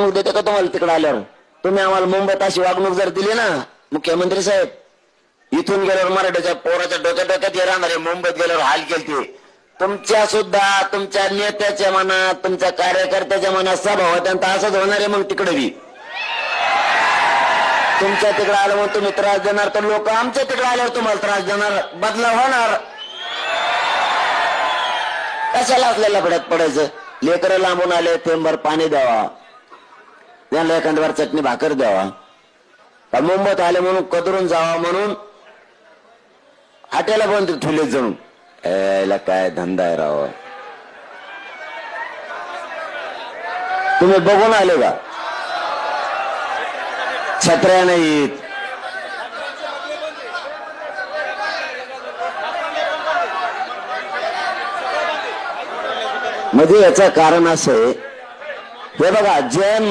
वागणूक का तुम्हाला तिकडे आल्यावर. तुम्ही आम्हाला मुंबईत अशी वागणूक जर दिली ना मुख्यमंत्री साहेब इथून गेल्यावर मराठीच्या पोराच्या डोक्या डोक्यात राहणार आहे. मुंबईत गेल्यावर हाल केलते. तुमच्या सुद्धा तुमच्या नेत्याच्या मनात तुमच्या कार्यकर्त्याच्या मनात सभा त्यांचा असंच होणार आहे मग तिकडे बी. तुमच्या तिकडे आलं मग तुम्ही त्रास देणार तर लोक आमच्या तिकडे आल्यावर तुम्हाला त्रास देणार. बदला होणार. कशाला आपल्याला लफड्यात पडायचं? लेकरं लांबून आले थेंबर पाणी द्यावा. त्यांना एखाद्यावर चटणी भाकर द्यावा. मुंबईत आले म्हणून कदरून जावा म्हणून? हाट्याला पण ठुले जणू. याला काय धंदा आहे राव. तुम्ही बघून आले का? छत्र्या नाहीत. म्हणजे याचं कारण असं आहे हे बघा जैन